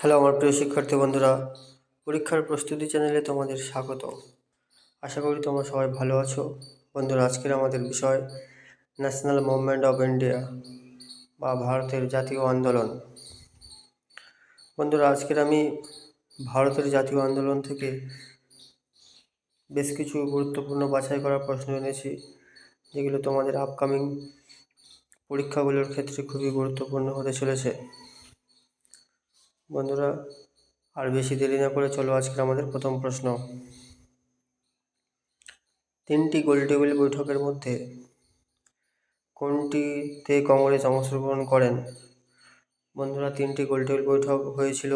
Hello আমার প্রিয় শিক্ষার্থী বন্ধুরা, পরীক্ষার প্রস্তুতি চ্যানেলে তোমাদের স্বাগত আশা করি তোমরা সবাই ভালো আছো। বন্ধুরা, আজকের আমাদের বিষয় ন্যাশনাল মুভমেন্ট অফ ইন্ডিয়া বা ভারতের জাতীয় আন্দোলন। বন্ধুরা, আজকের আমি ভারতের জাতীয় আন্দোলন থেকে বেশ কিছু গুরুত্বপূর্ণ বাছাই করা প্রশ্ন এনেছি, যেগুলো তোমাদের আপকামিং পরীক্ষাগুলোর ক্ষেত্রে খুবই গুরুত্বপূর্ণ হতে চলেছে। বন্ধুরা, আর বেশি দেরি না করে চলো আজকের আমাদের প্রথম প্রশ্ন। তিনটি গোলটেবিল বৈঠকের মধ্যে কোনটিতে কংগ্রেস অংশগ্রহণ করেন? বন্ধুরা, তিনটি গোলটেবিল বৈঠক হয়েছিল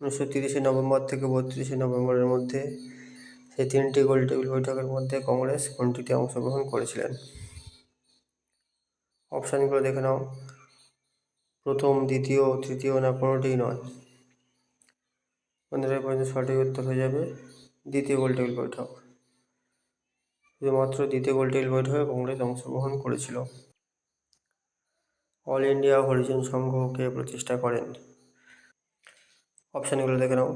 উনিশশো তিরিশে নভেম্বর থেকে বত্রিশে নভেম্বরের মধ্যে। সেই তিনটি গোলটেবিল বৈঠকের মধ্যে কংগ্রেস কোনটিতে অংশগ্রহণ করেছিলেন? অপশানগুলো দেখে নাও। প্রথম, দ্বিতীয়, তৃতীয় না কোনোটিই নয়। বন্ধুরা পর্যন্ত সঠিক উত্তর হয়ে যাবে দ্বিতীয় গোলটেবিল বৈঠক। শুধুমাত্র দ্বিতীয় গোলটেবিল বৈঠকে কংগ্রেস অংশগ্রহণ করেছিল। অল ইন্ডিয়া হরিজন সংঘকে প্রতিষ্ঠা করেন। অপশানগুলো দেখে নাও।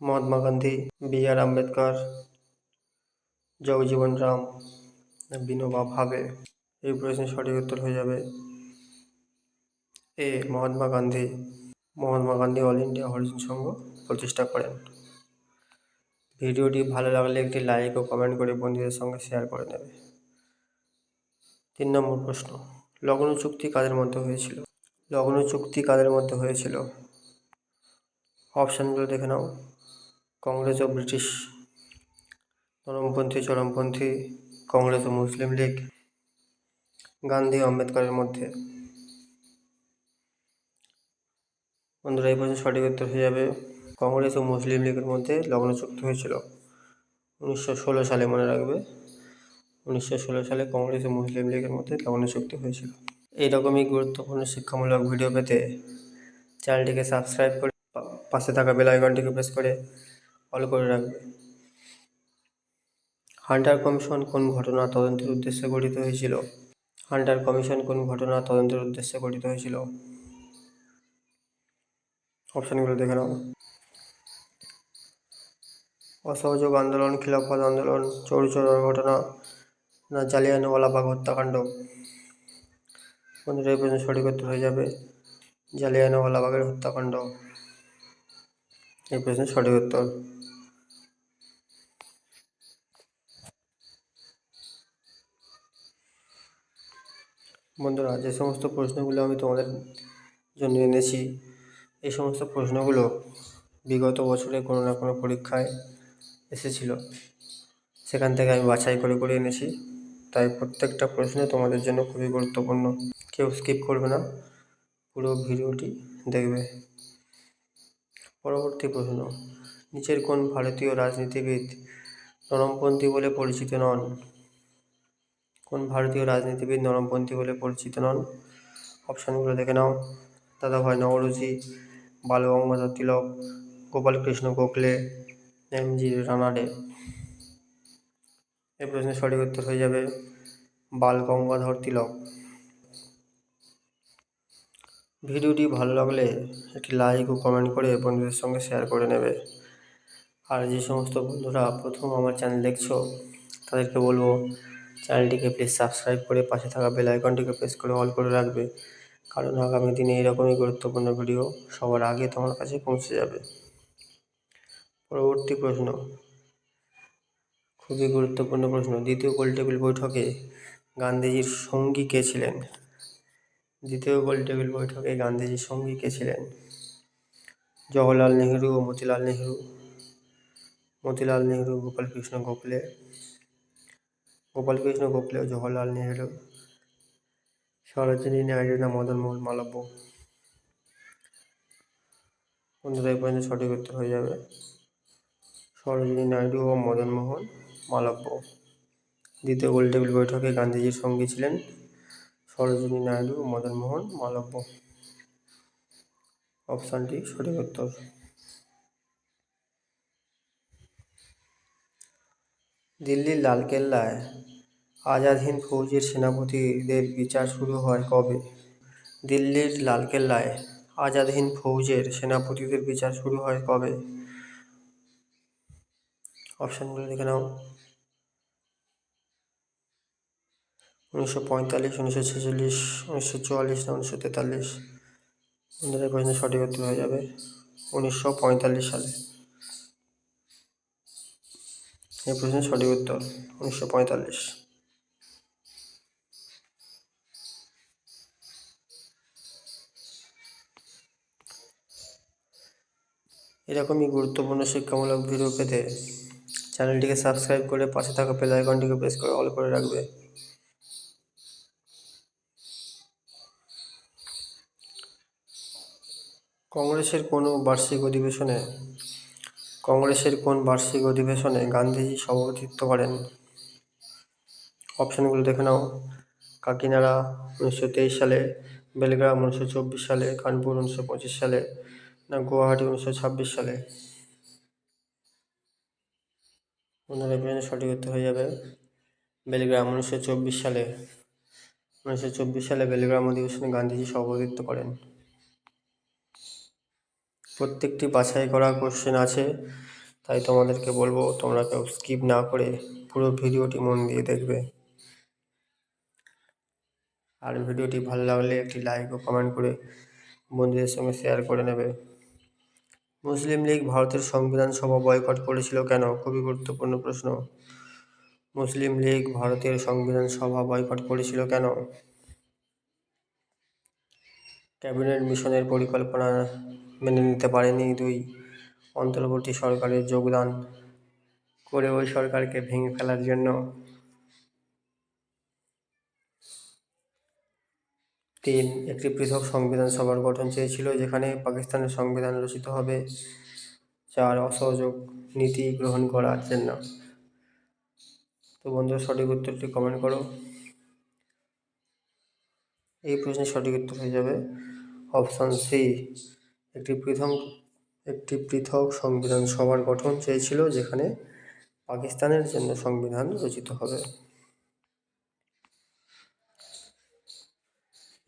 Mahatma Gandhi, B R Ambedkar, Jagjivan Ram, Vinoba Bhave. এই প্রশ্নের সঠিক উত্তর হয়ে যাবে A Mahatma Gandhi Mahatma Gandhi all India Harijan Sangh প্রতিষ্ঠা করেন। ভিডিওটি ভালো লাগলে একটি লাইক ও কমেন্ট করে বন্ধুদের সঙ্গে শেয়ার করে নেবে তিন নম্বর প্রশ্ন, লগ্ন চুক্তি কাদের মধ্যে হয়েছিল? লগ্ন চুক্তি কাদের মধ্যে হয়েছিল? অপশানগুলো দেখে নাও। কংগ্রেস ও ব্রিটিশ নরমপন্থী চরমপন্থী, কংগ্রেস ও মুসলিম লীগ, গান্ধী আম্বেদকরের মধ্যে। বন্ধুরা, এই প্রশ্নের সঠিক উত্তর হয়ে যাবে। কংগ্রেস ও মুসলিম লীগের মধ্যে লগ্ন চুক্তি হয়েছিল। উনিশশো ষোলো সালে মনে রাখবে, উনিশশো ষোলো সালে কংগ্রেস ও মুসলিম লীগের মধ্যে লগ্ন চুক্তি হয়েছিল। এইরকমই গুরুত্বপূর্ণ শিক্ষামূলক ভিডিও পেতে চ্যানেলটিকে সাবস্ক্রাইব করে পাশে থাকা বেল আইকনটিকে প্রেস করে অল করে রাখবে। হান্টার কমিশন কোন ঘটনা তদন্তের উদ্দেশ্যে গঠিত হয়েছিল? হান্টার কমিশন কোন ঘটনা তদন্তের উদ্দেশ্যে গঠিত হয়েছিল? অপশানগুলো দেখে নাও। অসহযোগ আন্দোলন, খিলাফত আন্দোলন চৌরি চৌরার ঘটনা না জালিয়ানওয়ালাবাগ হত্যাকাণ্ড। বন্ধুরা, এই প্রশ্ন সঠিক উত্তর হয়ে যাবে। জালিয়ানওয়ালাবাগের হত্যাকাণ্ড। এই প্রশ্নের সঠিক উত্তর। বন্ধুরা, যে সমস্ত প্রশ্নগুলো আমি তোমাদের জন্য এনেছি এই সমস্ত প্রশ্নগুলো বিগত বছরে কোনো না কোনো পরীক্ষায় এসেছিল। সেখান থেকে আমি বাছাই করে করে এনেছি। তাই প্রত্যেকটা প্রশ্ন তোমাদের জন্য খুবই গুরুত্বপূর্ণ। কেউ স্কিপ করবে না। পুরো ভিডিওটি দেখবে। পরবর্তী প্রশ্ন। নিচের কোন ভারতীয় রাজনীতিবিদ নরমপন্থী বলে পরিচিত নন? কোন ভারতীয় রাজনীতিবিদ নরমপন্থী বলে পরিচিত নন? অপশানগুলো দেখে নাও। Dadabhai Naoroji Bal Gangadhar Tilak, Gopal Krishna Gokhale M G Ranade. এই প্রশ্নের সঠিক উত্তর হয়ে যাবে বাল গঙ্গাধর তিলক। ভিডিওটি ভালো লাগলে একটি লাইক ও কমেন্ট করে বন্ধুদের সঙ্গে শেয়ার করে নেবে। আর যে সমস্ত বন্ধুরা প্রথম আমার চ্যানেল দেখছ, তাদেরকে বলব চ্যানেলটিকে প্লিজ সাবস্ক্রাইব করে পাশে থাকা বেল আইকনটিকে প্রেস করে অল করে রাখবে। কারণ আগামী দিনে এরকমই গুরুত্বপূর্ণ ভিডিও সবার আগে তোমার কাছে পৌঁছে যাবে। পরবর্তী প্রশ্ন। খুবই গুরুত্বপূর্ণ প্রশ্ন। দ্বিতীয় গোলটেবিল বৈঠকে গান্ধীজির সঙ্গী কে ছিলেন? দ্বিতীয় গোলটেবিল বৈঠকে গান্ধীজির সঙ্গী কে ছিলেন? জওহরলাল নেহরু ও মতিলাল নেহরু। মতিলাল নেহরু, গোপালকৃষ্ণ গোখলে। গোপালকৃষ্ণ গোখলে ও জওহরলাল নেহরু। সরোজিনী নাইডু না মদনমোহন মালব্য? এই পর্যন্ত সঠিক উত্তর হয়ে যাবে। সরোজিনী নাইডু ও মদনমোহন মালব্য। দ্বিতীয় গোলটেবিল বৈঠকে গান্ধীজির সঙ্গী ছিলেন সরোজিনী নাইডু ও মদনমোহন মালব্য। অপশানটি সঠিক উত্তর। দিল্লির লালকেল্লায় আজাদ হিন্দ ফৌজের সেনাপতিদের বিচার শুরু হয় কবে? দিল্লির লালকেল্লায় আজাদ হিন্দ ফৌজের সেনাপতিদের বিচার শুরু হয় কবে? অপশানগুলো দেখে নাও। উনিশশো পঁয়তাল্লিশ, উনিশশো ছেচল্লিশ, উনিশশো চুয়াল্লিশ না উনিশশো তেতাল্লিশ? সঠিক উত্তর হয়ে যাবে। উনিশশো পঁয়তাল্লিশ সালে। এই প্রশ্নের সঠিক উত্তর, উনিশশো পঁয়তাল্লিশ। এরকমই গুরুত্বপূর্ণ শিক্ষামূলক ভিডিও পেতে চ্যানেলটিকে সাবস্ক্রাইব করে পাশে থাকা বেল আইকনটিকে প্রেস করে অল করে রাখবে। কংগ্রেসের কোনো বার্ষিক অধিবেশনে, কংগ্রেসের কোন বার্ষিক অধিবেশনে গান্ধীজি সভাপতিত্ব করেন? অপশানগুলো দেখে নাও। কাকিনাড়া উনিশশো তেইশ সালে, বেলগ্রাম উনিশশো চব্বিশ সালে, কানপুর উনিশশো পঁচিশ সালে না গুয়াহাটি উনিশশো ছাব্বিশ সালে। বন্ধুরা এখানে সঠিক উত্তর হয়ে যাবে, বেলগ্রাম, উনিশশো চব্বিশ সালে। উনিশশো চব্বিশ সালে বেলগ্রাম অধিবেশনে গান্ধীজি সভাপতিত্ব করেন। প্রত্যেকটি বাছাই করা কোশ্চেন আছে, তাই তোমাদেরকে বলব, তোমরা কেউ স্কিপ না করে পুরো ভিডিওটি মন দিয়ে দেখবে। আর ভিডিওটি ভালো লাগলে একটি লাইক ও কমেন্ট করে বন্ধুদের সঙ্গে শেয়ার করে নেবে। মুসলিম লীগ ভারতের সংবিধান সভা বয়কট করেছিল কেন? খুবই গুরুত্বপূর্ণ প্রশ্ন। মুসলিম লীগ ভারতের সংবিধান সভা বয়কট করেছিল কেন? ক্যাবিনেট মিশনের পরিকল্পনা মেনে নিতে পারেনি দুই। অন্তর্বর্তী সরকারের যোগদান করে ওই সরকারকে ভেঙে ফেলার জন্য তিন, একটি পৃথক সংবিধান সভার গঠন চেয়েছিল যেখানে পাকিস্তানের সংবিধান রচিত হবে। চার, অসহযোগ নীতি গ্রহণ করার জন্য। তো বন্ধুরা, সঠিক উত্তরটি কমেন্ট করো। এই প্রশ্নের সঠিক উত্তর হয়ে যাবে অপশান সি একটি পৃথক একটি পৃথক সংবিধান সভার গঠন চেয়েছিল যেখানে পাকিস্তানের জন্য সংবিধান রচিত হবে।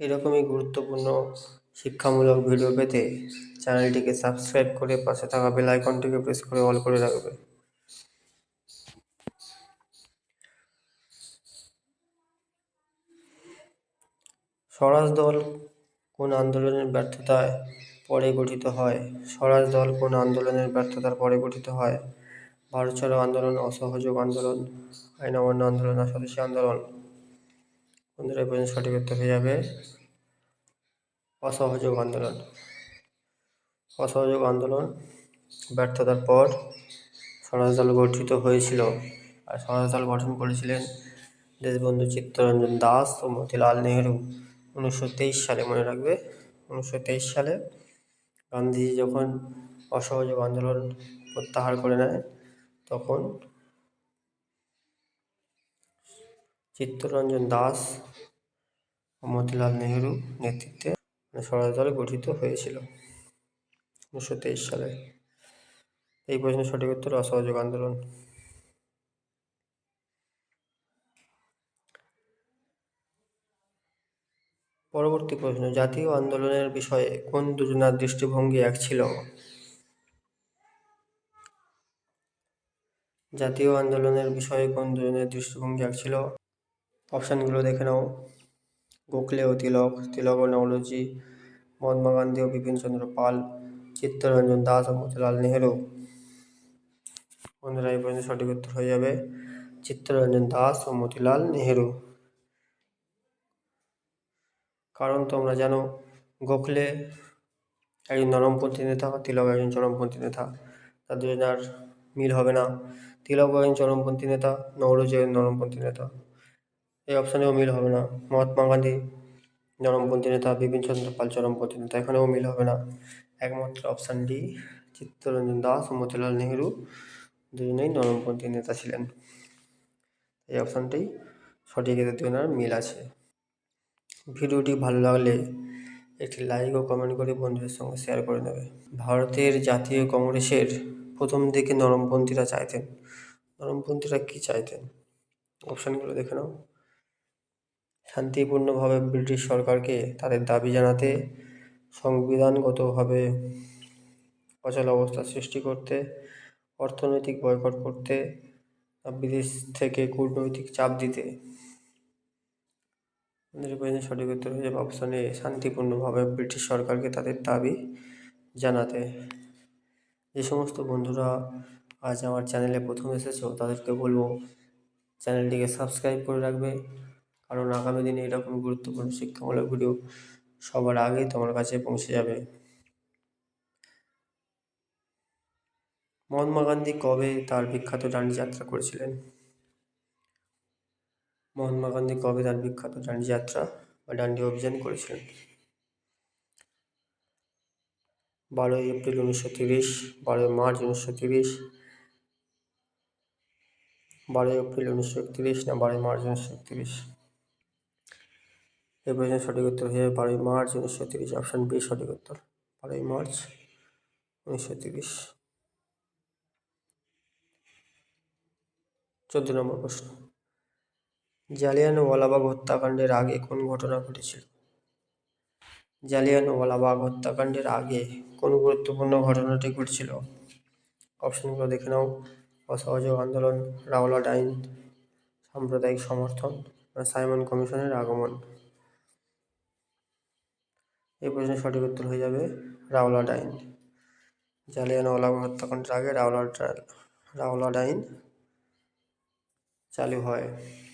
এরকমই গুরুত্বপূর্ণ শিক্ষামূলক ভিডিও পেতে চ্যানেলটিকে সাবস্ক্রাইব করে পাশে থাকা বেল আইকনটিকে প্রেস করে অল করে রাখবে। স্বরাজ দল কোন আন্দোলনের ব্যর্থতায় পরে গঠিত হয়? স্বরাজ দল কোন আন্দোলনের ব্যর্থতার পরে গঠিত হয়? ভারত ছাড়ো আন্দোলন, অসহযোগ আন্দোলন, আইন অমান্য আন্দোলন আর স্বদেশী আন্দোলন। বন্ধুরা পর্যন্ত সঠিক উত্তর হয়ে যাবে। অসহযোগ আন্দোলন। অসহযোগ আন্দোলন ব্যর্থতার পর স্বরাজ দল গঠিত হয়েছিল আর স্বরাজ দল গঠন করেছিলেন দেশবন্ধু চিত্তরঞ্জন দাস ও মতিলাল নেহেরু। উনিশশো তেইশ সালে, মনে রাখবে, উনিশশো তেইশ সালে গান্ধীজি যখন অসহযোগ আন্দোলন প্রত্যাহার করে নেয়, তখন চিত্তরঞ্জন দাস, মতিলাল নেহেরু নেতৃত্বে স্বরাজ দল গঠিত হয়েছিল উনিশশো তেইশ সালে। এই প্রশ্নের সঠিক উত্তর অসহযোগ আন্দোলন। পরবর্তী প্রশ্ন, জাতীয় আন্দোলনের বিষয়ে কোন দুজনার দৃষ্টিভঙ্গি এক ছিল? জাতীয় আন্দোলনের বিষয়ে কোন দুজনের দৃষ্টিভঙ্গি এক ছিল? অপশানগুলো দেখে নাও। গোখলে ও তিলক তিলক ও নওরোজি, মহাত্মা গান্ধী ও বিপিনচন্দ্র পাল, চিত্তরঞ্জন দাস ও মতিলাল নেহেরু। বন্ধুরা, এই পর্যন্ত সঠিক উত্তর হয়ে যাবে। চিত্তরঞ্জন দাস ও মতিলাল নেহেরু। কারণ তোমরা জানো, গোখলে একজন নরমপন্থী নেতা, তিলক একজন চরমপন্থী নেতা। তার দুজনের মিল হবে না। তিলক একজন চরমপন্থী নেতা নৌরজি নরমপন্থী নেতা। এই অপশানেও মিল হবে না। মহাত্মা গান্ধী নরমপন্থী নেতা, বিপিন চন্দ্র পাল চরমপন্থী নেতা, এখানেও মিল হবে না। একমাত্র অপশান ডি চিত্তরঞ্জন দাস ও মতিলাল নেহরু দুজনেই নরমপন্থী নেতা ছিলেন। এই অপশানটি সঠিক এদের দুজনের মিল আছে। ভিডিওটি ভালো লাগলে একটি লাইক ও কমেন্ট করে বন্ধুদের সঙ্গে শেয়ার করে নেবে। ভারতের জাতীয় কংগ্রেসের প্রথম দিকে নরমপন্থীরা চাইতেন। নরমপন্থীরা কী চাইতেন? অপশানগুলো দেখে নাও। শান্তিপূর্ণভাবে ব্রিটিশ সরকারকে তাদের দাবি জানাতে, সংবিধানগতভাবে অচল অবস্থা সৃষ্টি করতে, অর্থনৈতিক বয়কট করতে, বিদেশ থেকে কূটনৈতিক চাপ দিতে। সঠিক উত্তর হয়ে যাবে অপশন এ শান্তিপূর্ণভাবে ব্রিটিশ সরকারকে তাদের দাবি জানাতে। যে সমস্ত বন্ধুরা আজ আমার চ্যানেলে প্রথম এসেছ, তাদেরকে বলব চ্যানেলটিকে সাবস্ক্রাইব করে রাখবে। কারণ আগামী দিনে এরকম গুরুত্বপূর্ণ শিক্ষামূলক ভিডিও সবার আগে তোমার কাছে পৌঁছে যাবে। মহাত্মা গান্ধী কবে তার বিখ্যাত ডান্ডি যাত্রা করেছিলেন? মহাত্মা গান্ধী কবে তার বিখ্যাত ডান্ডি যাত্রা বা ডান্ডি অভিযান করেছিলেন? বারোই এপ্রিল উনিশশো তিরিশ, বারোই মার্চ উনিশশো তিরিশ, বারোই এপ্রিল উনিশশো একতিরিশ না বারোই মার্চ উনিশশো একতিরিশ? এই প্রশ্নের সঠিক উত্তর হয়ে যাবে বারোই মার্চ উনিশশো তিরিশ অপশান বি সঠিক উত্তর। বারোই মার্চ উনিশশো তিরিশ। চোদ্দ নম্বর প্রশ্ন। জালিয়ানওয়ালাবাগ হত্যাকাণ্ডের আগে কোন ঘটনা ঘটেছিল? জালিয়ানওয়ালাবাগ হত্যাকাণ্ডের আগে কোন গুরুত্বপূর্ণ ঘটনাটি ঘটেছিল? অপশনগুলো দেখে নাও। অসহযোগ আন্দোলন রাওলাট আইন সাম্প্রদায়িক সমর্থন, সাইমন কমিশনের আগমন। এই প্রশ্নের সঠিক উত্তর হয়ে যাবে রাওলাট আইন জালিয়ানওয়ালাবাগ হত্যাকাণ্ডের আগে রাওলাট রাওলাট আইন চালু হয়।